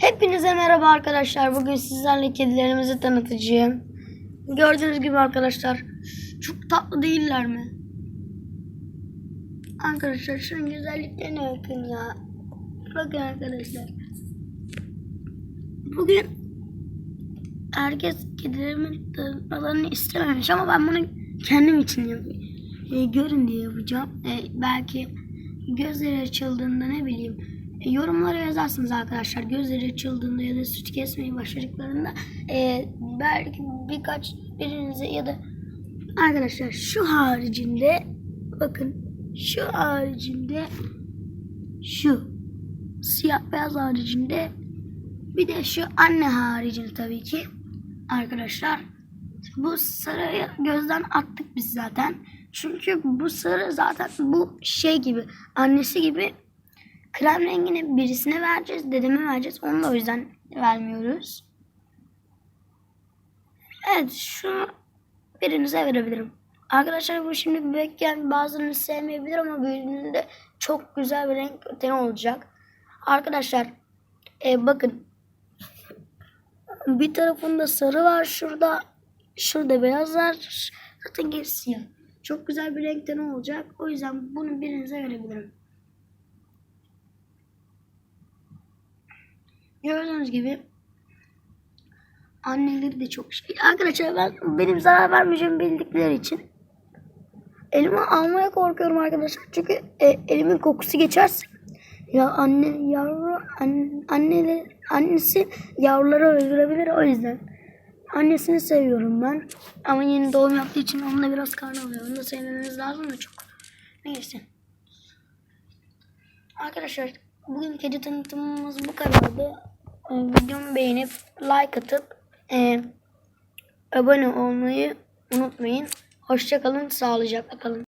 Hepinize merhaba arkadaşlar. Bugün sizlerle kedilerimizi tanıtacağım. Gördüğünüz gibi arkadaşlar çok tatlı değiller mi? Arkadaşlar şunun güzelliklerine bakın ya. Bakın arkadaşlar. Bugün herkes kedilerimin tanıtmalarını istememiş ama ben bunu kendim için yapıyorum. E, görün diye yapacağım. E, belki gözleri açıldığında ne bileyim e, yorumlara yazarsınız arkadaşlar. Gözleri açıldığında ya da süt kesmeyi başladıklarında e, belki birkaç birinize ya da arkadaşlar şu haricinde bakın şu haricinde şu siyah beyaz haricinde bir de şu anne haricinde tabii ki arkadaşlar bu sarıyı gözden attık biz zaten. Çünkü bu sarı zaten bu şey gibi annesi gibi krem rengini birisine vereceğiz. Dedeme vereceğiz. Onu da o yüzden vermiyoruz. Evet şunu birinize verebilirim. Arkadaşlar bu şimdi bebekken bazılarını sevmeyebilir ama büyüdüğünde çok güzel bir renk teni olacak. Arkadaşlar e, bakın bir tarafında sarı var şurada. Şurada beyaz var. Zaten gerisi siyah. Çok güzel bir renkten olacak. O yüzden bunu birinize verebilirim. Gördüğünüz gibi anneleri de çok şey. Arkadaşlar ben benim zarar vermeyeceğimi bildikleri için elime almaya korkuyorum arkadaşlar. Çünkü e, elimin kokusu geçerse ya anne yavru an, anneleri annesi yavruları öldürebilir o yüzden. Annesini seviyorum ben. Ama yeni doğum yaptığı için onunla biraz karnı alıyor. Onu da sevmemiz lazım da çok. Neyse. Arkadaşlar bugün kedi tanıtımımız bu kadardı. Videomu beğenip like atıp e, abone olmayı unutmayın. Hoşçakalın, sağlıcakla kalın.